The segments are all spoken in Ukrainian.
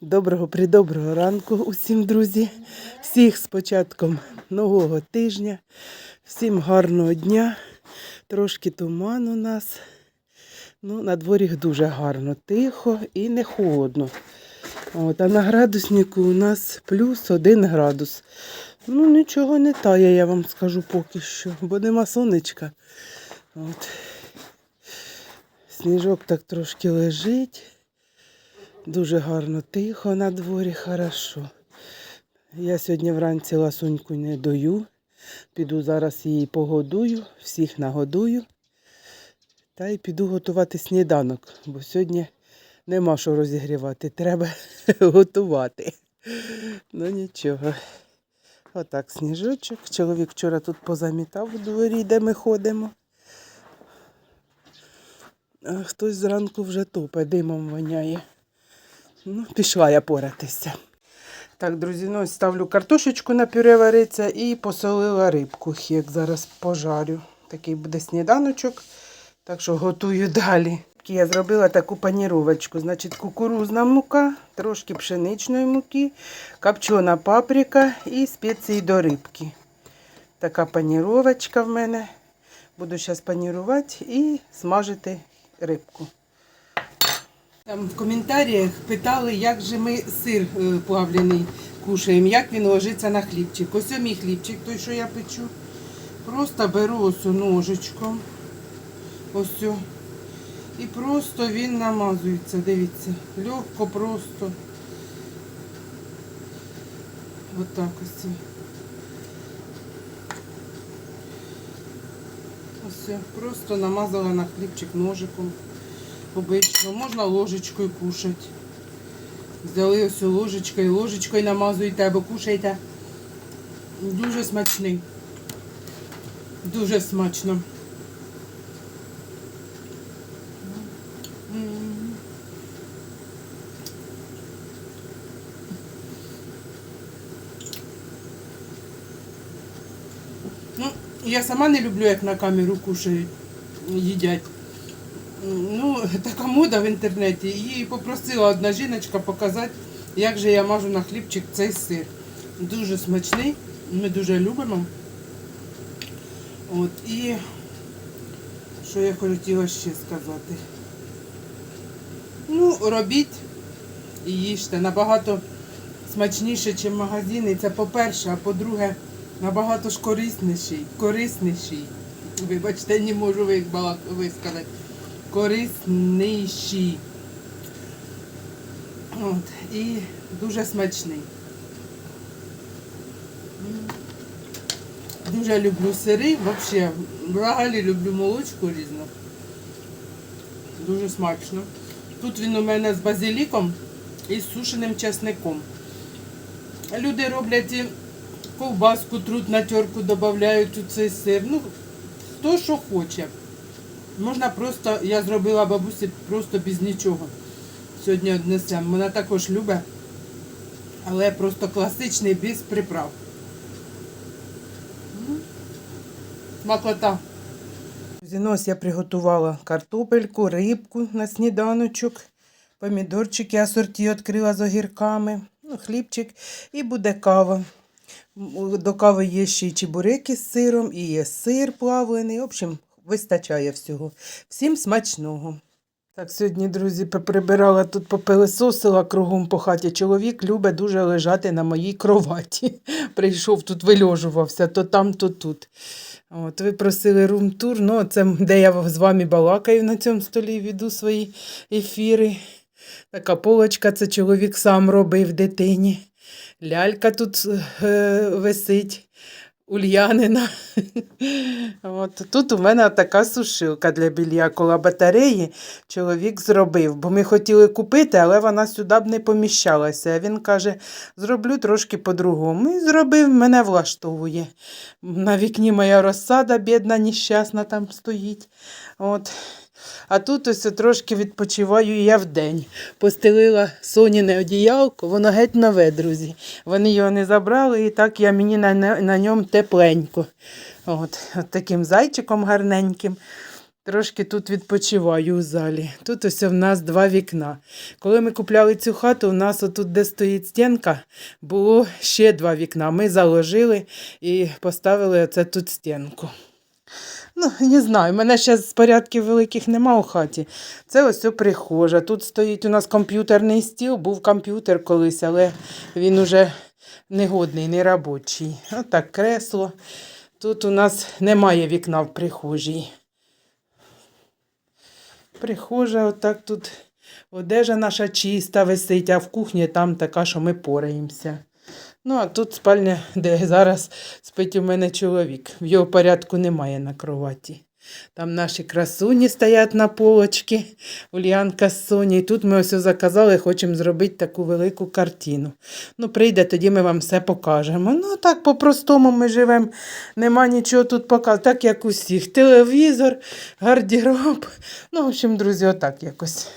Доброго придоброго ранку усім, друзі. Всіх з початком нового тижня. Всім гарного дня. Трошки туман у нас. Ну, на дворі дуже гарно, тихо і не холодно. От, а на градуснику у нас плюс один градус. Ну, нічого не тає, я вам скажу поки що, бо нема сонечка. От. Сніжок так трошки лежить. Дуже гарно, тихо на дворі, хорошо. Я сьогодні вранці ласуньку не дою. Піду зараз її погодую, всіх нагодую. Та й піду готувати сніданок, бо сьогодні нема що розігрівати, треба готувати. Ну нічого. Отак сніжочок. Чоловік вчора тут позамітав у дворі, де ми ходимо. А хтось зранку вже топе, димом воняє. Ну, пішла я поратися. Так, друзі, ну ставлю картошечку на пюре вариться і посолила рибку. Хек зараз пожарю. Такий буде сніданочок. Так що готую далі. Я зробила таку паніровочку. Значить, кукурузна мука, трошки пшеничної муки, копчена паприка і спеції до рибки. Така паніровочка в мене. Буду зараз панірувати і смажити рибку. Там в коментарях питали, як же ми сир е, плавлений кушаємо, як він ложиться на хлібчик. Ось мій хлібчик, той, що я печу. Просто беру ось ножичком. Ось. І просто він намазується, дивіться. Легко просто. Ось. Ось. о. Просто намазала на хлібчик ножиком. Обично. Можна ложечкою кушати. Взяли ось ложечкою, ложечкою намазуєте або кушайте. Дуже смачний. Дуже смачно. Ну, я сама не люблю, як на камеру кушають, їдять. Ну, така мода в інтернеті. Її попросила одна жіночка показати, як же я мажу на хлібчик цей сир. Дуже смачний, ми дуже любимо. От, і що я хотіла ще сказати. Ну, робіть і їжте. Набагато смачніше, ніж магазини. Це по-перше, а по-друге, набагато ж корисніший. Корисніший. Вибачте, не можу балак- висказати корисніші. От, і дуже смачний. Дуже люблю сири, взагалі, взагалі люблю молочку різну. Дуже смачно. Тут він у мене з базиліком і з сушеним чесником. Люди роблять і ковбаску, трут на терку додають у цей сир. Ну, хто що хоче. Можна просто, я зробила бабусі просто без нічого. Сьогодні однесемо. Вона також любить, але просто класичний без приправ. М. Смакота. Ну, я приготувала картопельку, рибку на сніданочок, помідорчики асорті відкрила з огірками, ну, хлібчик і буде кава. До кави є ще й чебуреки з сиром, і є сир плавлений. В общем, вистачає всього. Всім смачного. Так, сьогодні, друзі, поприбирала тут попилисосила кругом по хаті. Чоловік любить дуже лежати на моїй кроваті. Прийшов тут, вильожувався то там, то тут. От, ви просили рум-тур, ну, це де я з вами балакаю на цьому столі, веду свої ефіри. Така полочка, це чоловік сам робив дитині. Лялька тут е, висить. Ульянина. От. Тут у мене така сушилка для білья коло батареї. Чоловік зробив, бо ми хотіли купити, але вона сюди б не поміщалася. А він каже, зроблю трошки по-другому. І зробив, мене влаштовує. На вікні моя розсада, бідна, нещасна там стоїть. От. А тут ось трошки відпочиваю я вдень. Постелила Соніне одіялко, воно геть нове, друзі. Вони його не забрали, і так я мені на, на ньому тепленько. От, от таким зайчиком гарненьким. трошки тут відпочиваю у залі. Тут ось в нас два вікна. Коли ми купляли цю хату, у нас отут, де стоїть стінка, було ще два вікна. Ми заложили і поставили оце тут стінку. Ну, не знаю, в мене зараз порядків великих нема у хаті. Це ось о прихожа. Тут стоїть у нас комп'ютерний стіл, був комп'ютер колись, але він уже негодний, не робочий. Отак кресло. Тут у нас немає вікна в прихожій. Прихожа, отак тут одежа наша чиста висить, а в кухні там така, що ми пораємося. Ну, а тут спальня, де зараз спить у мене чоловік. В його порядку немає на кроваті. Там наші красуні стоять на полочці, Ульянка з Соні. Тут ми ось заказали, хочемо зробити таку велику картину. Ну, прийде, тоді ми вам все покажемо. Ну, так по-простому ми живемо. Нема нічого тут показувати, так як усіх. Телевізор, гардероб. Ну, в общем, друзі, отак якось.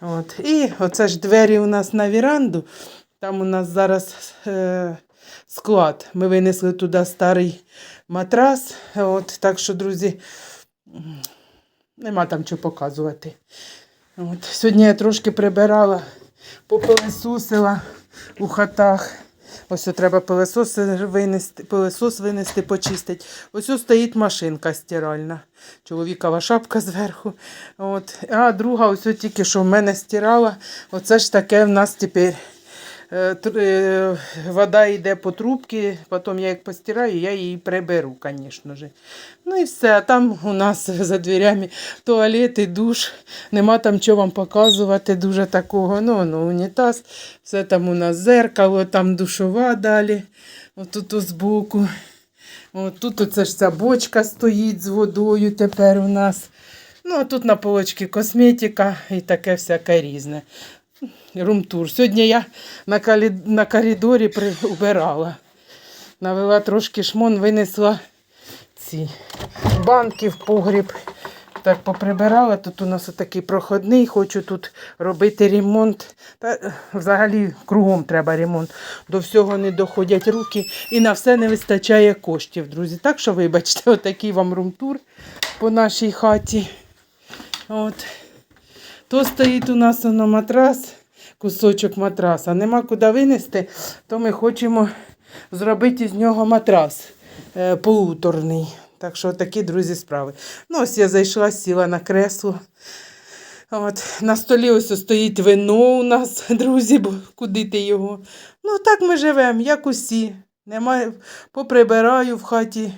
От. І оце ж двері у нас на віранду. Там у нас зараз е, склад. Ми винесли туди старий матрас. От, так що, друзі, нема там що показувати. От. Сьогодні я трошки прибирала, попилисосила у хатах. Ось треба пилосос винести, пилосос винести, почистити. Ось ось стоїть машинка стиральна. Чоловікова шапка зверху. От. А друга ось тільки що в мене стирала. Оце ж таке в нас тепер. Е, е, Вода йде по трубці, потім я як постираю, я її приберу, звісно ж. Ну і все. А там у нас за дверями туалет і душ. Нема там чого вам показувати, дуже такого. Ну, ну, унітаз, все там у нас зеркало, там душова далі. Отут збоку. От тут оце ж ця бочка стоїть з водою тепер у нас. Ну, а тут на полочці косметика і таке всяке різне. Румтур. Сьогодні я на, коридорі при... убирала. Навела трошки шмон, винесла ці банки в погріб. Так поприбирала. Тут у нас такий проходний, хочу тут робити ремонт. Та взагалі кругом треба ремонт. До всього не доходять руки і на все не вистачає коштів, друзі. Так що, вибачте, отакий вам румтур по нашій хаті. От. То стоїть у нас воно матрас, кусочок матраса. Нема куди винести, то ми хочемо зробити з нього матрас е, полуторний. Так що такі, друзі, справи. Ну, ось я зайшла, сіла на кресло. От, на столі ось стоїть вино у нас, друзі, бо куди ти його. Ну, так ми живемо, як усі. Немає, поприбираю в хаті,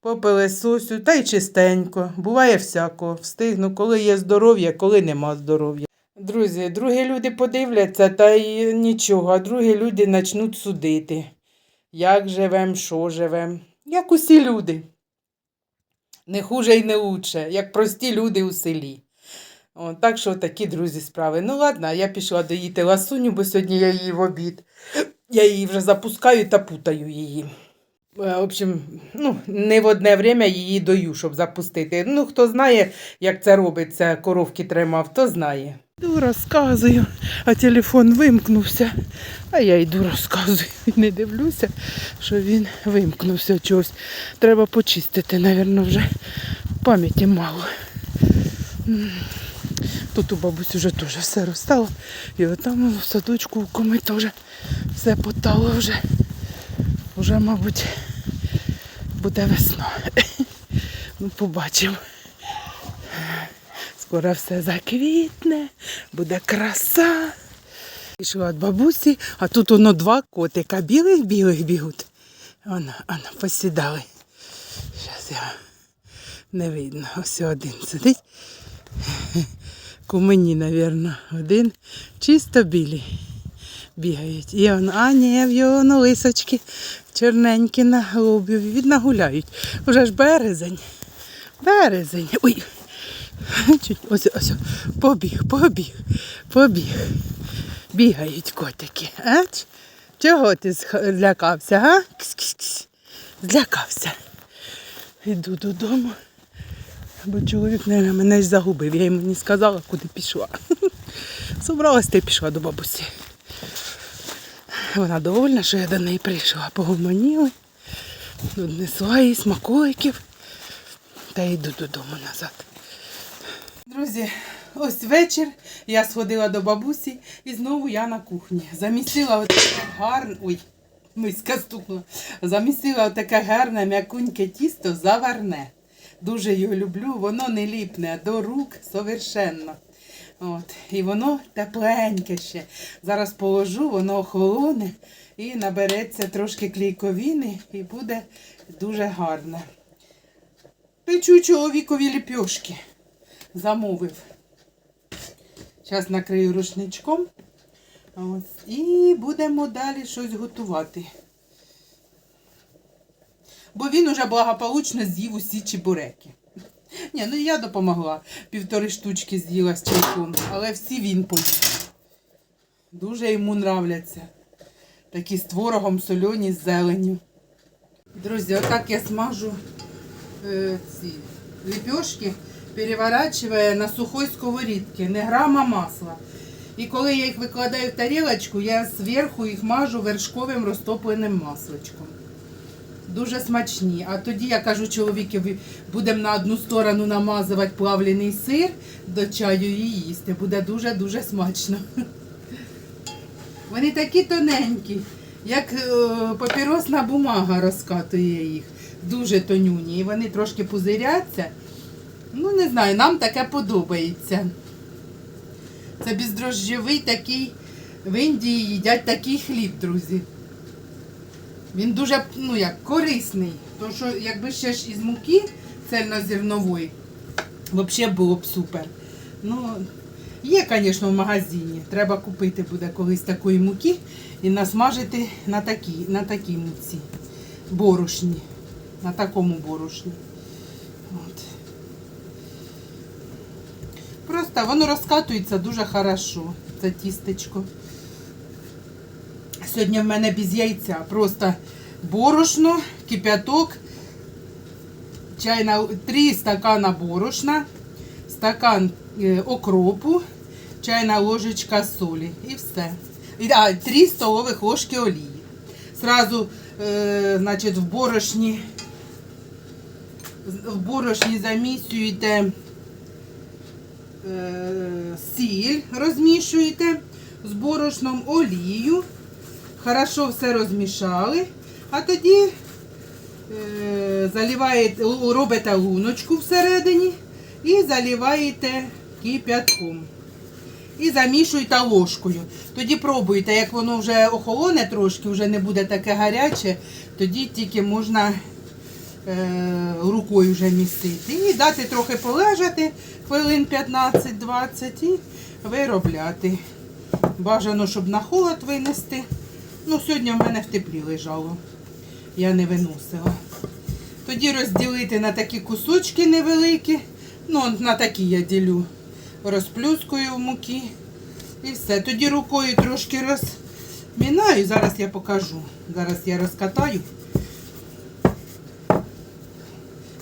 попилесосю, та й чистенько. Буває всяко. Встигну, коли є здоров'я, коли нема здоров'я. Друзі, другі люди подивляться, та й нічого, а другі люди почнуть судити. Як живем, що живем. Як усі люди. Не хуже й не лучше, як прості люди у селі. О, так що такі, друзі, справи. Ну ладно, я пішла доїти ласуню, бо сьогодні я її в обід. Я її вже запускаю та путаю її. Е, В общем, ну, не в одне время її даю, щоб запустити. Ну, хто знає, як це робиться, коровки тримав, то знає. Йду розказую, а телефон вимкнувся. А я йду розказую. Не дивлюся, що він вимкнувся чогось. Треба почистити, мабуть, вже пам'яті мало. Тут у бабусі вже теж все розстало. І отам в садочку у коми теж все потало вже. Уже, мабуть, буде весна. Ну, побачимо. Скоро все заквітне, буде краса. Пішла від бабусі, а тут воно два котика білих-білих бігуть. Воно, воно, посідали. Зараз я не видно. Ось один сидить. Кумені, мабуть, один. Чисто білі бігають. І он, а ні, в його на лисочки чорненькі на голубів. Від нагуляють. Уже ж березень. Березень. Ой. Чуть, ось, ось, побіг, побіг, побіг. Бігають котики. А? Чого ти злякався, га? Кс-кс-кс. Злякався. Йду додому. Бо чоловік, мабуть, мене ж загубив. Я йому не сказала, куди пішла. Собралась та й пішла до бабусі. Вона довольна, що я до неї прийшла. Погомоніли. Тут несла їй смаколиків. Та йду додому назад. Друзі, ось вечір. Я сходила до бабусі і знову я на кухні. Замісила отаке гарне. Ой, миска стукнула. Замісила отаке гарне м'якуньке тісто заварне. Дуже його люблю, воно не ліпне до рук совершенно. От. І воно тепленьке ще. Зараз положу, воно охолоне і набереться трошки клейковини і буде дуже гарне. Печу чоловікові ліпьошки. Замовив. Зараз накрию рушничком. Ось. І будемо далі щось готувати. Бо він уже благополучно з'їв усі чебуреки. Ні, ну я допомогла. Півтори штучки з'їла з чайком, але всі він поїв. Дуже йому нравляться. Такі з творогом сольоні з зеленю. Друзі, отак я смажу е, ці ліпешки, переворачивая на сухой сковорідці, не грама масла. І коли я їх викладаю в тарілочку, я зверху їх мажу вершковим розтопленим масличком. Дуже смачні. А тоді я кажу чоловікові, будемо на одну сторону намазувати плавлений сир до чаю і їсти. Буде дуже-дуже смачно. Вони такі тоненькі, як е, папіросна бумага розкатує їх. Дуже тонюні. І вони трошки пузиряться. Ну, не знаю, нам таке подобається. Це бездрожжєвий такий. В Індії їдять такий хліб, друзі. Він дуже ну, як, корисний. Тому що якби ще ж із муки цельнозернової, взагалі було б супер. Ну, є, звісно, в магазині. Треба купити буде колись такої муки і насмажити на такій, на такій муці. Борошні. На такому борошні. От. Просто воно розкатується дуже хорошо, це тістечко. Сьогодні в мене без яйця. Просто борошно, кипяток, чайна, 3 стакана борошна, стакан е, окропу, чайна ложечка солі і все. А, 3 столових ложки олії. Сразу, е, значить, в борошні, в борошні замісюєте е, сіль, розмішуєте з борошном олію. Хорошо все розмішали, а тоді е, заливаєте, робите луночку всередині і заливаєте кип'ятком. І замішуєте ложкою. Тоді пробуйте, як воно вже охолоне трошки, вже не буде таке гаряче, тоді тільки можна е, рукою вже містити. І дати трохи полежати, хвилин 15-20 і виробляти. Бажано, щоб на холод винести. Ну, сьогодні в мене в теплі лежало. Я не виносила. Тоді розділити на такі кусочки невеликі. Ну, на такі я ділю. Розплюскую в муки. І все. Тоді рукою трошки розмінаю. Зараз я покажу. Зараз я розкатаю.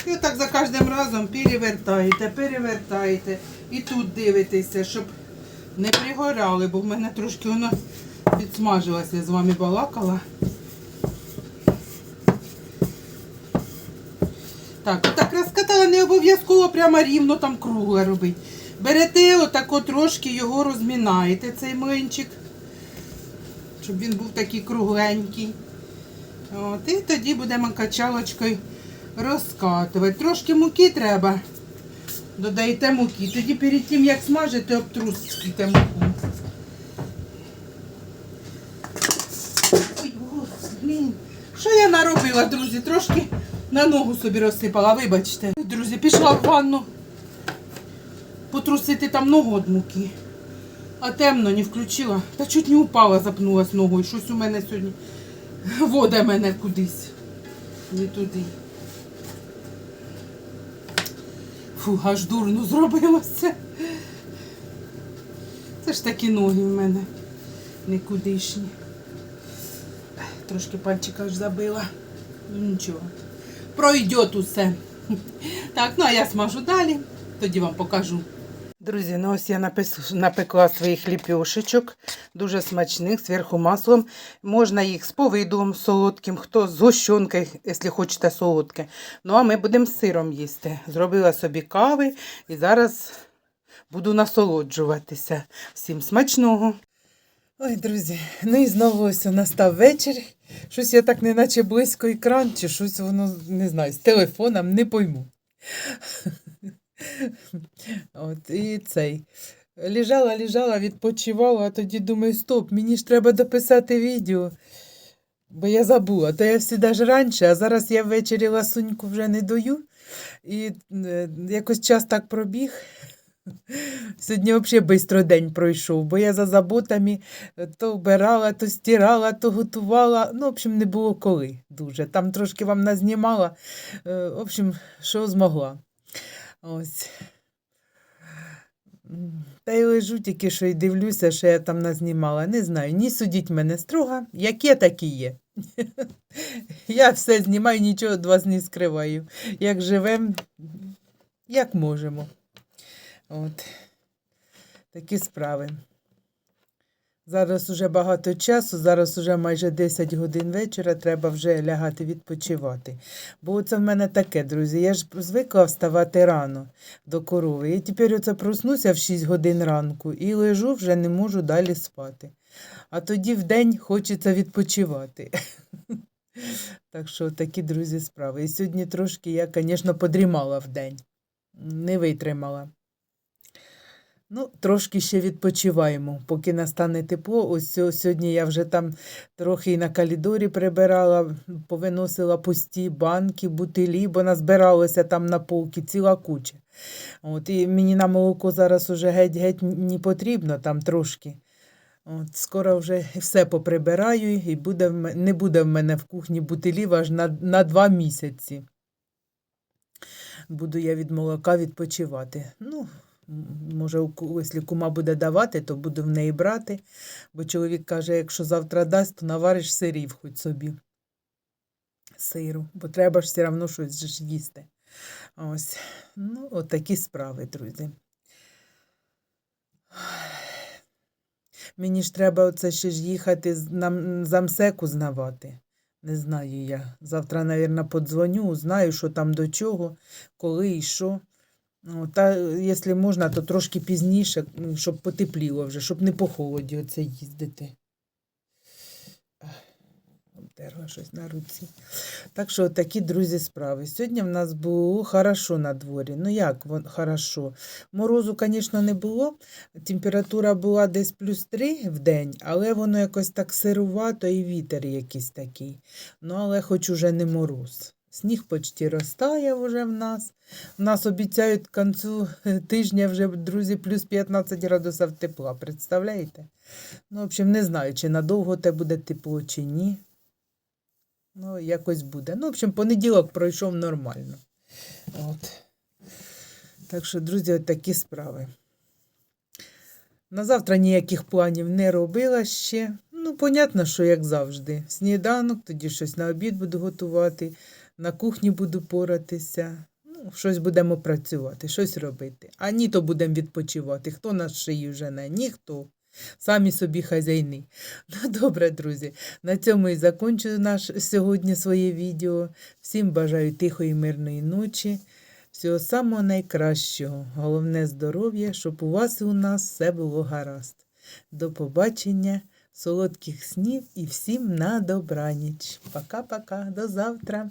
І отак за кожним разом перевертаєте, перевертаєте. І тут дивитеся, щоб не пригорали, бо в мене трошки воно підсмажилося, я з вами балакала. Так, отак розкатала, не обов'язково прямо рівно там кругле робити. Берете отако трошки його розмінаєте, цей млинчик, щоб він був такий кругленький. От, і тоді будемо качалочкою розкатувати. Трошки муки треба. Додаєте муки. Тоді перед тим, як смажите, обтрусите муку. Ой, господи, блін. Що я друзі? Трошки на ногу собі розсипала, вибачте. Друзі, пішла в ванну потрусити там ногу від муки. А темно не включила. Та чуть не упала, запнулась ногою. Щось у мене сьогодні вода мене кудись. Не туди. Фу, аж дурно зробилося. Це ж такі ноги в мене никудишні. Трошки пальчика аж забила. Нічого. Пройде усе. Так, ну а я смажу далі, тоді вам покажу. Друзі, ну ось я напекла своїх ліпьошечок, дуже смачних, зверху маслом. Можна їх з повидлом солодким, хто з гущонкою, якщо хочете солодке. Ну а ми будемо з сиром їсти. Зробила собі кави і зараз буду насолоджуватися. Всім смачного! Ой, друзі, ну і знову ось настав вечір. Щось я так неначе близько екран, чи щось воно, не знаю, з телефоном не пойму. От, і цей. Лежала, лежала, відпочивала, а тоді думаю, стоп, мені ж треба дописати відео. Бо я забула, то я всі ж раніше, а зараз я ввечері ласуньку вже не даю. І е, якось час так пробіг. Сьогодні взагалі швидко день пройшов, бо я за заботами е, то вбирала, то стирала, то готувала. Ну, в общем, не було коли дуже. Там трошки вам назнімала. Е, В общем, що змогла. Ось. Та й лежу тільки що й дивлюся, що я там назнімала. Не знаю, ні судіть мене строго, як є, так і є. Я все знімаю, нічого від вас не скриваю. Як живемо, як можемо. От. Такі справи. Зараз уже багато часу, зараз уже майже 10 годин вечора, треба вже лягати відпочивати. Бо це в мене таке, друзі. Я ж звикла вставати рано до корови. І тепер оце проснуся в 6 годин ранку і лежу, вже не можу далі спати. А тоді в день хочеться відпочивати. Так що такі, друзі, справи. І сьогодні трошки я, звісно, подрімала в день. Не витримала. Ну, трошки ще відпочиваємо, поки настане тепло. Ось сьогодні я вже там трохи і на калідорі прибирала, повиносила пусті банки, бутилі, бо назбиралося там на полки ціла куча. От, і мені на молоко зараз уже геть-геть не потрібно там трошки. От, скоро вже все поприбираю, і буде не буде в мене в кухні бутилів аж на, на два місяці. Буду я від молока відпочивати. Ну, може, якщо кума буде давати, то буду в неї брати. Бо чоловік каже, якщо завтра дасть, то навариш сирів хоч собі. Сиру, бо треба ж все одно щось їсти. Ось. Ну, от справи, друзі. Мені ж треба оце ще ж їхати на замсеку знавати. Не знаю я. Завтра, мабуть, подзвоню, узнаю, що там до чого, коли і що. Ну, та, якщо можна, то трошки пізніше, щоб потепліло вже, щоб не по холоді оце їздити. Обдерла щось на руці. Так що такі, друзі, справи. Сьогодні в нас було хорошо на дворі. Ну як хорошо? Морозу, звісно, не було. Температура була десь плюс 3 в день, але воно якось так сирувато і вітер якийсь такий. Ну, але хоч уже не мороз. Сніг почти розтає вже в нас. У нас обіцяють к концу е, тижня вже, друзі, плюс 15 градусів тепла. Представляєте? Ну, в общем, не знаю, чи надовго те буде тепло, чи ні. Ну, якось буде. Ну, в общем, понеділок пройшов нормально. От. Так що, друзі, от такі справи. На завтра ніяких планів не робила ще. Ну, понятно, що як завжди. Сніданок, тоді щось на обід буду готувати, на кухні буду поратися. Ну, щось будемо працювати, щось робити. А ні, то будемо відпочивати. Хто нас шиї жене? Ніхто. Самі собі хазяйни. Ну, добре, друзі. На цьому і закінчу наш сьогодні своє відео. Всім бажаю тихої, мирної ночі. Всього самого найкращого. Головне здоров'я, щоб у вас і у нас все було гаразд. До побачення, солодких снів і всім на добраніч. Пока-пока, до завтра.